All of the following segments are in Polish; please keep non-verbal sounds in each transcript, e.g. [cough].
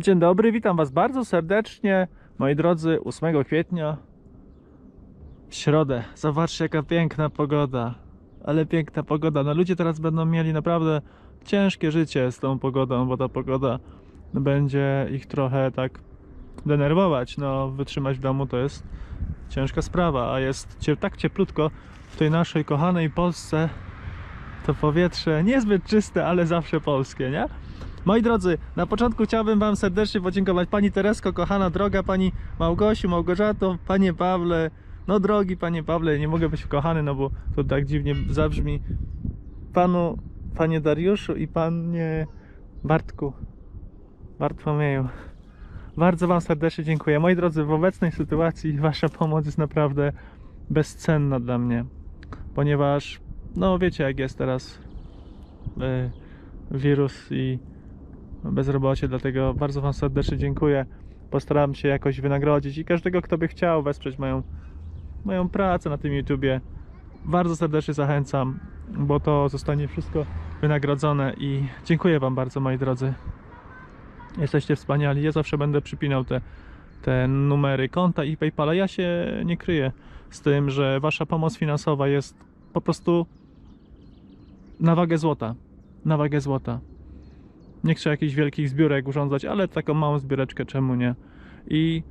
Dzień dobry, witam Was bardzo serdecznie, moi drodzy, 8 kwietnia, w środę. Zobaczcie, jaka piękna pogoda, ale piękna pogoda. No ludzie teraz będą mieli naprawdę ciężkie życie z tą pogodą, bo ta pogoda będzie ich trochę tak denerwować. No, wytrzymać w domu to jest ciężka sprawa, a jest tak cieplutko w tej naszej kochanej Polsce. To powietrze niezbyt czyste, ale zawsze polskie, nie? Moi drodzy, na początku chciałbym Wam serdecznie podziękować Pani Teresko, kochana droga Pani Małgosiu, Małgorzato, Panie Pawle. No drogi Panie Pawle, nie mogę być kochany, no bo to tak dziwnie zabrzmi. Panu, Panie Dariuszu i Panie Bartku, Bartłomieju. Bardzo Wam serdecznie dziękuję. Moi drodzy, w obecnej sytuacji Wasza pomoc jest naprawdę bezcenna dla mnie, ponieważ, no wiecie jak jest teraz y, wirus i bezrobocie, dlatego bardzo Wam serdecznie dziękuję. Postaram się jakoś wynagrodzić i każdego, kto by chciał wesprzeć moją, moją pracę na tym YouTubie, bardzo serdecznie zachęcam, bo to zostanie wszystko wynagrodzone i dziękuję Wam bardzo, moi drodzy. Jesteście wspaniali. Ja zawsze będę przypinał te, te numery konta i PayPala. Ja się nie kryję z tym, że Wasza pomoc finansowa jest po prostu na wagę złota. Na wagę złota. Nie chcę jakichś wielkich zbiórek urządzać, ale taką małą zbióreczkę, czemu nie? I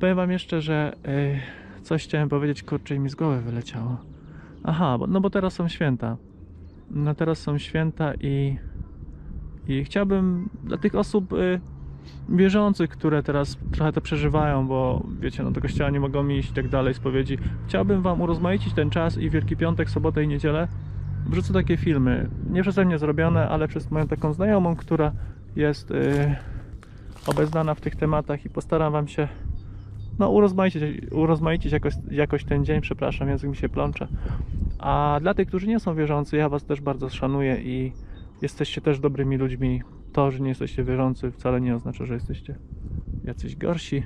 powiem wam jeszcze, że yy, coś chciałem powiedzieć, kurczę, i mi z głowy wyleciało. Aha, bo, no bo teraz są święta. No teraz są święta i, i chciałbym dla tych osób yy, wierzących, które teraz trochę to przeżywają, bo wiecie, no do kościoła nie mogą iść i tak dalej, spowiedzi. Chciałbym wam urozmaicić ten czas i Wielki Piątek, sobotę i niedzielę wrzucę takie filmy, nie przeze mnie zrobione, ale przez moją taką znajomą, która jest yy, obeznana w tych tematach i postaram wam się no urozmaicić, urozmaicić jakoś, jakoś ten dzień, przepraszam, język mi się plącze. A dla tych, którzy nie są wierzący, ja was też bardzo szanuję i jesteście też dobrymi ludźmi. To, że nie jesteście wierzący wcale nie oznacza, że jesteście jacyś gorsi.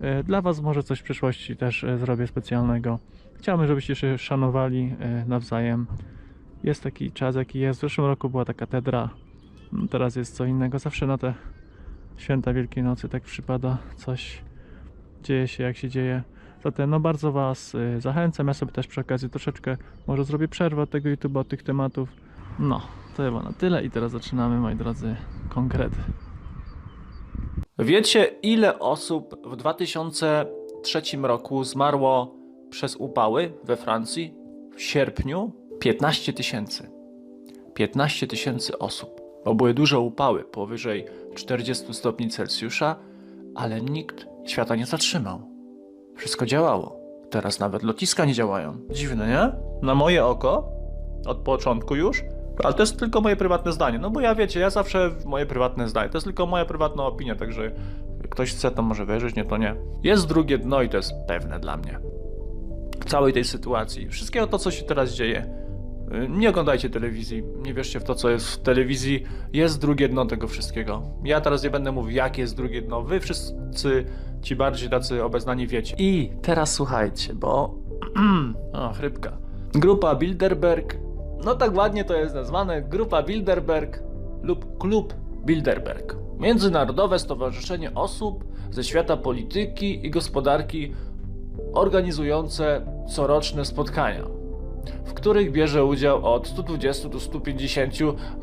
Yy, Dla was może coś w przyszłości też yy, zrobię specjalnego. Chciałbym, żebyście się szanowali yy, nawzajem jest taki czas, jaki jest. W zeszłym roku była ta katedra, no teraz jest co innego. Zawsze na te święta Wielkiej Nocy tak przypada coś, dzieje się jak się dzieje. Zatem no bardzo Was y, zachęcam. Ja sobie też przy okazji troszeczkę może zrobię przerwę od tego YouTube, od tych tematów. No, to chyba na tyle i teraz zaczynamy, moi drodzy, konkrety. Wiecie, ile osób w 2003 roku zmarło przez upały we Francji w sierpniu? 15 tysięcy. 15 tysięcy osób. Bo były duże upały, powyżej 40 stopni Celsjusza, ale nikt świata nie zatrzymał. Wszystko działało. Teraz nawet lotniska nie działają. Dziwne, nie? Na moje oko, od początku już, ale to jest tylko moje prywatne zdanie. No bo ja wiecie, ja zawsze moje prywatne zdanie. To jest tylko moja prywatna opinia, także ktoś chce, to może wierzyć, nie to nie. Jest drugie dno i to jest pewne dla mnie. Całej tej sytuacji. Wszystkiego to, co się teraz dzieje. Nie oglądajcie telewizji, nie wierzcie w to, co jest w telewizji. Jest drugie dno tego wszystkiego. Ja teraz nie będę mówił, jakie jest drugie dno. Wy wszyscy, ci bardziej tacy obeznani wiecie. I teraz słuchajcie, bo... [clears throat] o, chrypka. Grupa Bilderberg, no tak ładnie to jest nazwane, Grupa Bilderberg lub Klub Bilderberg. Międzynarodowe Stowarzyszenie Osób ze świata polityki i gospodarki organizujące coroczne spotkania, w których bierze udział od 120 do 150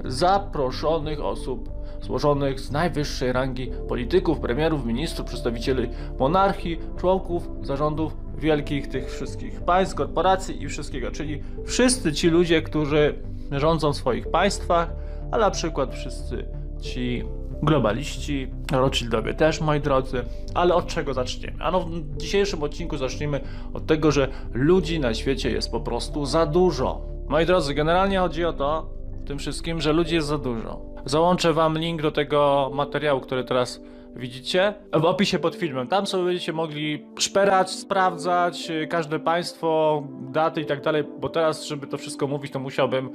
zaproszonych osób złożonych z najwyższej rangi polityków, premierów, ministrów, przedstawicieli monarchii, członków zarządów wielkich tych wszystkich państw, korporacji i wszystkiego, czyli wszyscy ci ludzie, którzy rządzą w swoich państwach, a na przykład wszyscy ci globaliści, Rothschildowie też, moi drodzy, ale od czego zaczniemy? Ano w dzisiejszym odcinku zaczniemy od tego, że ludzi na świecie jest po prostu za dużo. Moi drodzy, generalnie chodzi o to w tym wszystkim, że ludzi jest za dużo. Załączę wam link do tego materiału, który teraz widzicie w opisie pod filmem. Tam sobie będziecie mogli szperać, sprawdzać y, każde państwo, daty i tak dalej, bo teraz, żeby to wszystko mówić, to musiałbym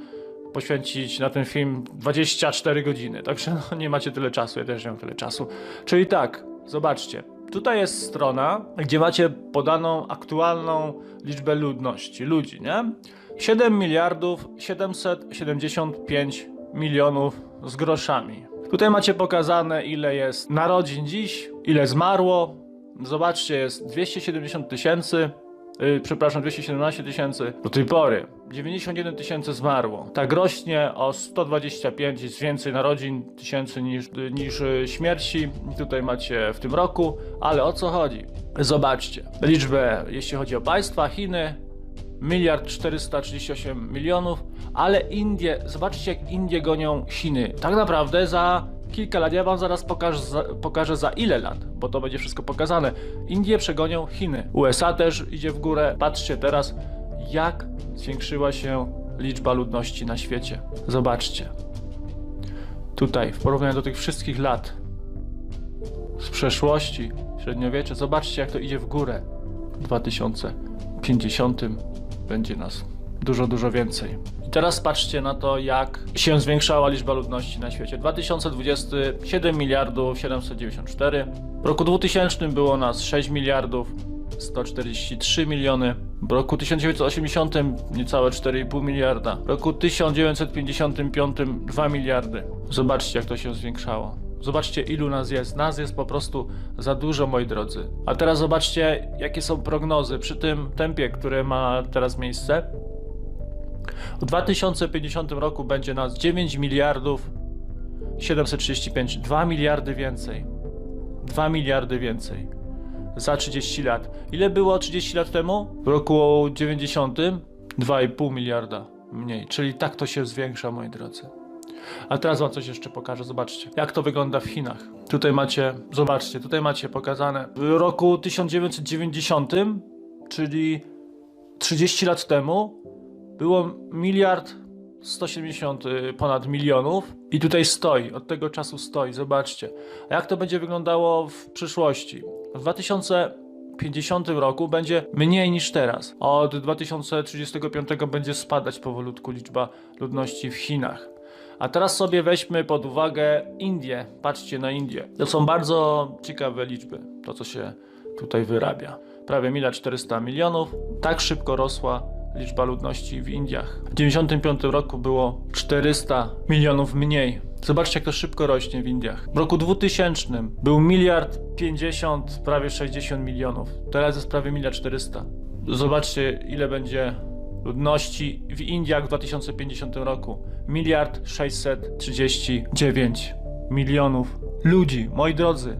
poświęcić na ten film 24 godziny. Także no, nie macie tyle czasu, ja też nie mam tyle czasu. Czyli tak, zobaczcie. Tutaj jest strona, gdzie macie podaną aktualną liczbę ludności, ludzi, nie? 7 miliardów 775 milionów z groszami. Tutaj macie pokazane, ile jest narodzin dziś, ile zmarło. Zobaczcie, jest 270 tysięcy. Yy, przepraszam, 217 tysięcy do tej pory. 91 tysięcy zmarło. Tak rośnie o 125, jest więcej narodzin tysięcy niż, niż y, śmierci. Tutaj macie w tym roku, ale o co chodzi? Zobaczcie liczbę, jeśli chodzi o państwa, Chiny, miliard 438 milionów, ale Indie, zobaczcie jak Indie gonią Chiny. Tak naprawdę za kilka lat, ja wam zaraz pokażę za, pokażę za ile lat, bo to będzie wszystko pokazane. Indie przegonią Chiny. USA też idzie w górę. Patrzcie teraz, jak zwiększyła się liczba ludności na świecie. Zobaczcie. Tutaj, w porównaniu do tych wszystkich lat z przeszłości, średniowiecze, zobaczcie jak to idzie w górę. W 2050 będzie nas dużo, dużo więcej. Teraz patrzcie na to, jak się zwiększała liczba ludności na świecie. 2020 7 miliardów 794. W roku 2000 było nas 6 miliardów 143 miliony. W roku 1980 niecałe 4,5 miliarda. W roku 1955 2 miliardy. Zobaczcie, jak to się zwiększało. Zobaczcie, ilu nas jest. Nas jest po prostu za dużo, moi drodzy. A teraz zobaczcie, jakie są prognozy przy tym tempie, które ma teraz miejsce. W 2050 roku będzie nas 9 miliardów 735, 2 miliardy więcej. 2 miliardy więcej. Za 30 lat. Ile było 30 lat temu? W roku 90 2,5 miliarda mniej. Czyli tak to się zwiększa, moi drodzy. A teraz wam coś jeszcze pokażę, zobaczcie, jak to wygląda w Chinach. Tutaj macie, zobaczcie, tutaj macie pokazane w roku 1990, czyli 30 lat temu, było miliard 170 y, ponad milionów i tutaj stoi, od tego czasu stoi, zobaczcie. A jak to będzie wyglądało w przyszłości? W 2050 roku będzie mniej niż teraz. Od 2035 będzie spadać powolutku liczba ludności w Chinach. A teraz sobie weźmy pod uwagę Indię. Patrzcie na Indię. To są bardzo ciekawe liczby, to co się tutaj wyrabia. Prawie 1 400 milionów. Tak szybko rosła liczba ludności w Indiach. W 95 roku było 400 milionów mniej. Zobaczcie, jak to szybko rośnie w Indiach. W roku 2000 był miliard 50, prawie 60 milionów. Teraz jest prawie miliard 400. Zobaczcie, ile będzie ludności w Indiach w 2050 roku. Miliard 639 milionów ludzi. Moi drodzy,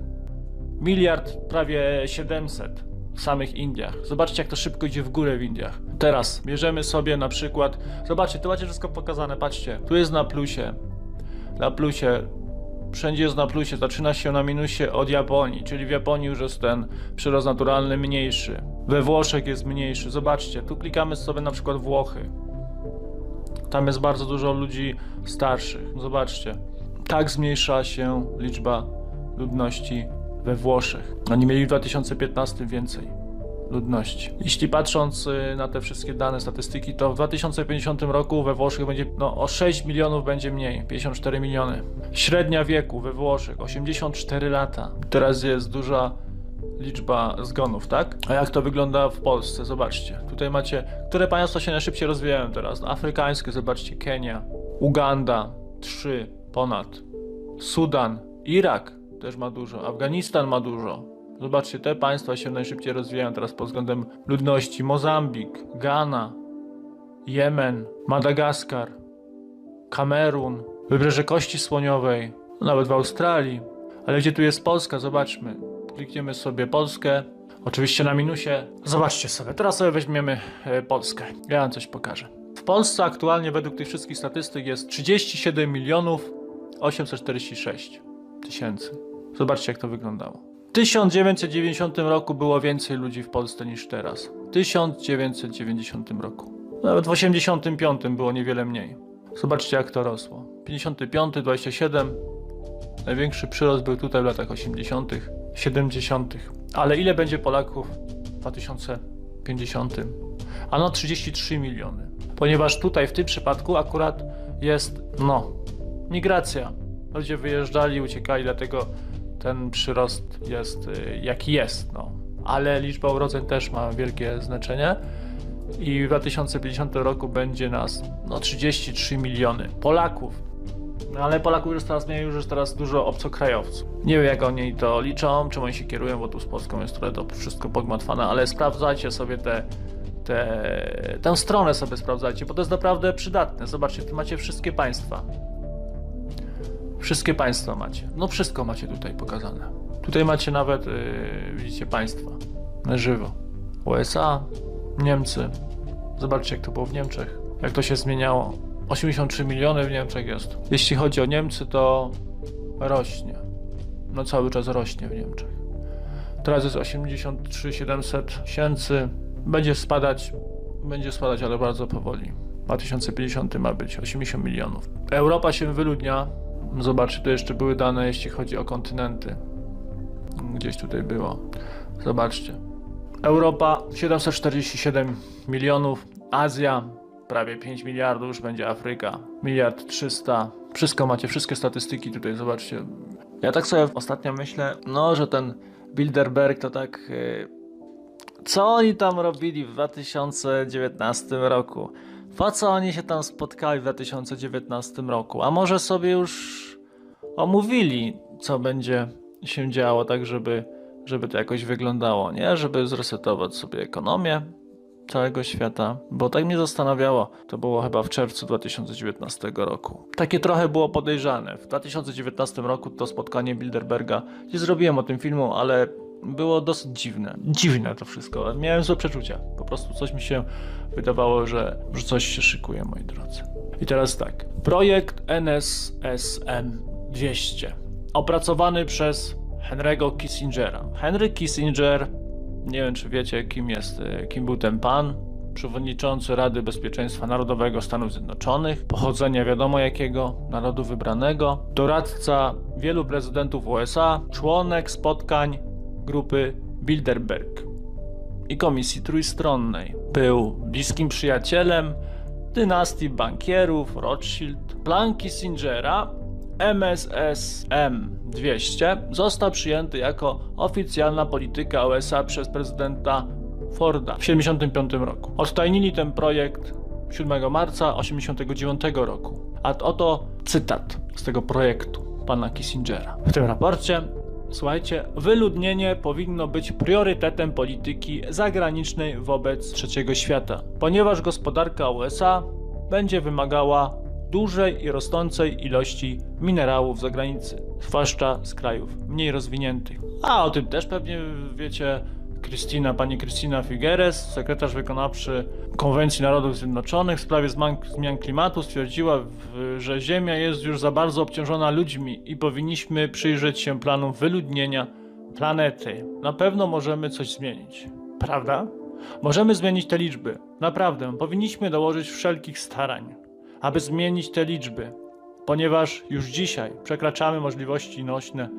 miliard prawie 700 w samych Indiach. Zobaczcie, jak to szybko idzie w górę w Indiach. Teraz bierzemy sobie na przykład. Zobaczcie, tu macie wszystko pokazane. Patrzcie, tu jest na plusie. Na plusie. Wszędzie jest na plusie, zaczyna się na minusie od Japonii, czyli w Japonii już jest ten przyrost naturalny mniejszy. We Włoszech jest mniejszy. Zobaczcie, tu klikamy sobie na przykład Włochy. Tam jest bardzo dużo ludzi starszych. Zobaczcie. Tak zmniejsza się liczba ludności we Włoszech. Oni mieli w 2015 więcej ludności. Jeśli patrząc y, na te wszystkie dane, statystyki, to w 2050 roku we Włoszech będzie no, o 6 milionów będzie mniej, 54 miliony. Średnia wieku we Włoszech 84 lata. Teraz jest duża liczba zgonów, tak? A jak to wygląda w Polsce? Zobaczcie. Tutaj macie, które państwa się najszybciej rozwijają teraz. No, afrykańskie, zobaczcie, Kenia, Uganda, 3 ponad, Sudan, Irak też ma dużo, Afganistan ma dużo. Zobaczcie, te państwa się najszybciej rozwijają teraz pod względem ludności. Mozambik, Ghana, Jemen, Madagaskar, Kamerun, Wybrzeże Kości Słoniowej, nawet w Australii. Ale gdzie tu jest Polska? Zobaczmy. Klikniemy sobie Polskę. Oczywiście na minusie. Zobaczcie sobie. Teraz sobie weźmiemy e, Polskę. Ja wam coś pokażę. W Polsce aktualnie według tych wszystkich statystyk jest 37 milionów 846 tysięcy. Zobaczcie jak to wyglądało. W 1990 roku było więcej ludzi w Polsce niż teraz. W 1990 roku. Nawet w 85 było niewiele mniej. Zobaczcie jak to rosło. 55, 27. Największy przyrost był tutaj w latach 80., 70. Ale ile będzie Polaków w 2050? Ano 33 miliony. Ponieważ tutaj w tym przypadku akurat jest, no, migracja. Ludzie wyjeżdżali, uciekali, dlatego ten przyrost jest y, jaki jest. No. Ale liczba urodzeń też ma wielkie znaczenie. I w 2050 roku będzie nas no, 33 miliony Polaków. No ale Polaków już teraz mniej, już jest teraz dużo obcokrajowców. Nie wiem jak oni to liczą, czym oni się kierują, bo tu z Polską jest trochę to wszystko pogmatwane, ale sprawdzajcie sobie te, te, tę stronę sobie sprawdzajcie, bo to jest naprawdę przydatne. Zobaczcie, tu macie wszystkie państwa. Wszystkie państwa macie. No wszystko macie tutaj pokazane. Tutaj macie nawet, yy, widzicie, państwa na żywo. USA, Niemcy. Zobaczcie, jak to było w Niemczech. Jak to się zmieniało. 83 miliony w Niemczech jest. Jeśli chodzi o Niemcy, to rośnie. No cały czas rośnie w Niemczech. Teraz jest 83 700 tysięcy. Będzie spadać, będzie spadać, ale bardzo powoli. W 2050 ma być 80 milionów. Europa się wyludnia. Zobaczcie, tu jeszcze były dane, jeśli chodzi o kontynenty. Gdzieś tutaj było. Zobaczcie. Europa 747 milionów, Azja prawie 5 miliardów, już będzie Afryka, miliard 300. Wszystko macie, wszystkie statystyki tutaj, zobaczcie. Ja tak sobie ostatnio myślę, no, że ten Bilderberg to tak. yy, Co oni tam robili w 2019 roku? Po co oni się tam spotkali w 2019 roku? A może sobie już omówili, co będzie się działo, tak żeby, żeby to jakoś wyglądało, nie? Żeby zresetować sobie ekonomię całego świata, bo tak mnie zastanawiało, to było chyba w czerwcu 2019 roku. Takie trochę było podejrzane. W 2019 roku to spotkanie Bilderberga, nie zrobiłem o tym filmu, ale było dosyć dziwne. Dziwne to wszystko. Miałem złe przeczucia. Po prostu coś mi się wydawało, że, że coś się szykuje, moi drodzy. I teraz tak. Projekt NSSM 200 opracowany przez Henry'ego Kissingera. Henry Kissinger, nie wiem czy wiecie kim jest, kim był ten pan, przewodniczący Rady Bezpieczeństwa Narodowego Stanów Zjednoczonych, pochodzenia wiadomo jakiego, narodu wybranego, doradca wielu prezydentów USA, członek spotkań grupy Bilderberg i Komisji Trójstronnej. Był bliskim przyjacielem dynastii bankierów Rothschild. Plan Kissingera MSSM 200 został przyjęty jako oficjalna polityka USA przez prezydenta Forda w 1975 roku. Odtajnili ten projekt 7 marca 1989 roku. A oto cytat z tego projektu pana Kissingera. W tym raporcie Słuchajcie, wyludnienie powinno być priorytetem polityki zagranicznej wobec trzeciego świata, ponieważ gospodarka USA będzie wymagała dużej i rosnącej ilości minerałów z zagranicy, zwłaszcza z krajów mniej rozwiniętych. A o tym też pewnie wiecie. Pani Krystyna Figueres, sekretarz wykonawczy Konwencji Narodów Zjednoczonych w sprawie zmian, klimatu, stwierdziła, że Ziemia jest już za bardzo obciążona ludźmi i powinniśmy przyjrzeć się planom wyludnienia planety. Na pewno możemy coś zmienić. Prawda? Możemy zmienić te liczby. Naprawdę, powinniśmy dołożyć wszelkich starań, aby zmienić te liczby, ponieważ już dzisiaj przekraczamy możliwości nośne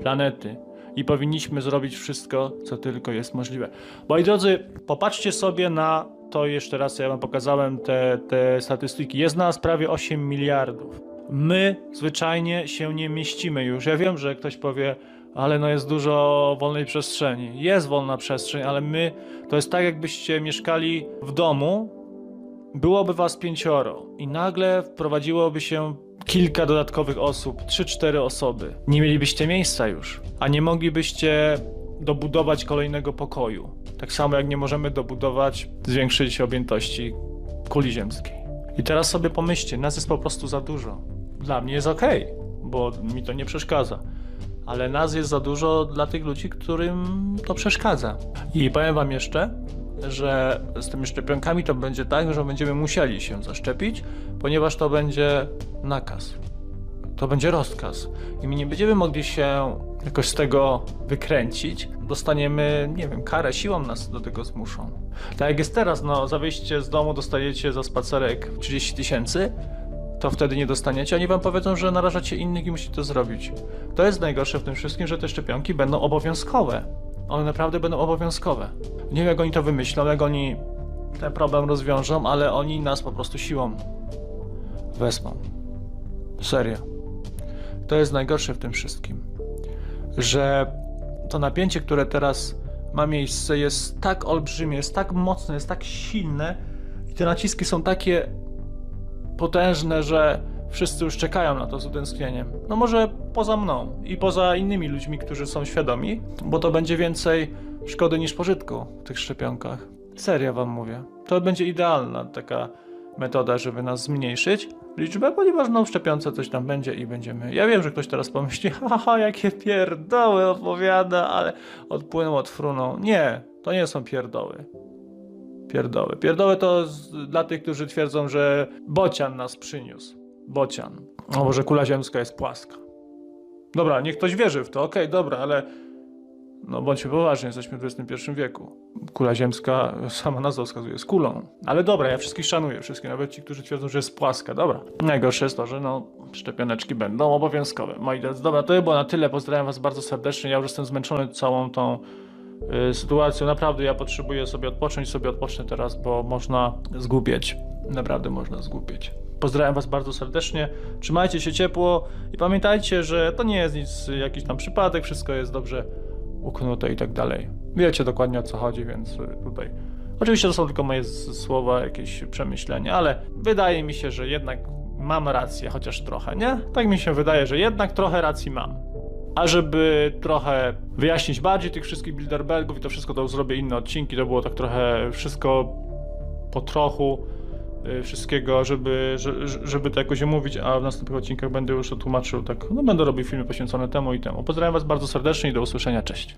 planety i powinniśmy zrobić wszystko, co tylko jest możliwe. Moi drodzy, popatrzcie sobie na to jeszcze raz, ja wam pokazałem te, te statystyki. Jest nas prawie 8 miliardów. My zwyczajnie się nie mieścimy już. Ja wiem, że ktoś powie, ale no jest dużo wolnej przestrzeni. Jest wolna przestrzeń, ale my, to jest tak jakbyście mieszkali w domu, byłoby was pięcioro i nagle wprowadziłoby się kilka dodatkowych osób, 3-4 osoby. Nie mielibyście miejsca już, a nie moglibyście dobudować kolejnego pokoju. Tak samo jak nie możemy dobudować, zwiększyć objętości kuli ziemskiej. I teraz sobie pomyślcie, nas jest po prostu za dużo. Dla mnie jest ok, bo mi to nie przeszkadza. Ale nas jest za dużo dla tych ludzi, którym to przeszkadza. I powiem wam jeszcze, że z tymi szczepionkami to będzie tak, że będziemy musieli się zaszczepić, ponieważ to będzie nakaz. To będzie rozkaz. I my nie będziemy mogli się jakoś z tego wykręcić. Dostaniemy, nie wiem, karę, siłą nas do tego zmuszą. Tak jak jest teraz, no, za wyjście z domu dostajecie za spacerek 30 tysięcy, to wtedy nie dostaniecie. Oni wam powiedzą, że narażacie innych i musicie to zrobić. To jest najgorsze w tym wszystkim, że te szczepionki będą obowiązkowe. One naprawdę będą obowiązkowe. Nie wiem, jak oni to wymyślą, jak oni ten problem rozwiążą, ale oni nas po prostu siłą wezmą. Serio. To jest najgorsze w tym wszystkim. Że to napięcie, które teraz ma miejsce, jest tak olbrzymie, jest tak mocne, jest tak silne i te naciski są takie potężne, że Wszyscy już czekają na to z utęsknieniem. No może poza mną i poza innymi ludźmi, którzy są świadomi, bo to będzie więcej szkody niż pożytku w tych szczepionkach. Serio wam mówię. To będzie idealna taka metoda, żeby nas zmniejszyć liczbę, ponieważ no w szczepionce coś tam będzie i będziemy. Ja wiem, że ktoś teraz pomyśli, [laughs] haha, jakie pierdoły opowiada, ale odpłynął, odfrunął. Nie, to nie są pierdoły. Pierdoły. Pierdoły to z, dla tych, którzy twierdzą, że bocian nas przyniósł. Bocian. Albo że kula ziemska jest płaska. Dobra, niech ktoś wierzy w to, okej, dobra, ale no bądźmy poważni, jesteśmy w XXI wieku. Kula ziemska, sama nazwa wskazuje, jest kulą. Ale dobra, ja wszystkich szanuję, wszystkich, nawet ci, którzy twierdzą, że jest płaska, dobra. Najgorsze jest to, że no, szczepioneczki będą obowiązkowe. Moi drodzy, dobra, to by było na tyle, pozdrawiam was bardzo serdecznie, ja już jestem zmęczony całą tą y, sytuacją, naprawdę ja potrzebuję sobie odpocząć, sobie odpocznę teraz, bo można zgubieć, naprawdę można zgubieć. Pozdrawiam was bardzo serdecznie, trzymajcie się ciepło i pamiętajcie, że to nie jest nic, jakiś tam przypadek, wszystko jest dobrze uknute i tak dalej. Wiecie dokładnie o co chodzi, więc y, tutaj. Oczywiście to są tylko moje słowa, jakieś przemyślenia, ale wydaje mi się, że jednak mam rację, chociaż trochę, nie? Tak mi się wydaje, że jednak trochę racji mam. A żeby trochę wyjaśnić bardziej tych wszystkich Bilderbergów i to wszystko, to zrobię inne odcinki, to było tak trochę wszystko po trochu wszystkiego, żeby, że- że- żeby to jakoś omówić, a w następnych odcinkach będę już to tłumaczył tak, no będę robił filmy poświęcone temu i temu. Pozdrawiam was bardzo serdecznie i do usłyszenia, cześć.